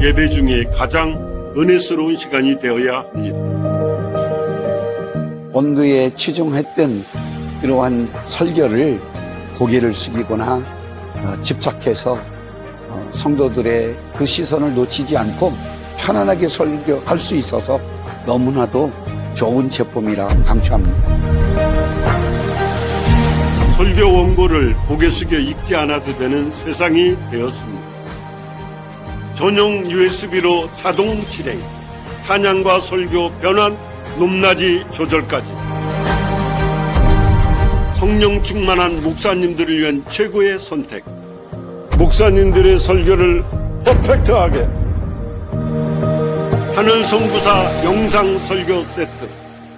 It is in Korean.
예배 중에 가장 은혜스러운 시간이 되어야 합니다. 원교에 치중했던 이러한 설교를 고개를 숙이거나 어, 집착해서 어, 성도들의 그 시선을 놓치지 않고 편안하게 설교할 수 있어서 너무나도 좋은 제품이라 강추합니다. 설교 원고를 고개 숙여 읽지 않아도 되는 세상이 되었습니다. 전용 USB로 자동 실행, 찬양과 설교 변환, 높낮이 조절까지. 성령 충만한 목사님들을 위한 최고의 선택. 목사님들의 설교를 퍼펙트하게. 하늘 성부사 영상 설교 세트.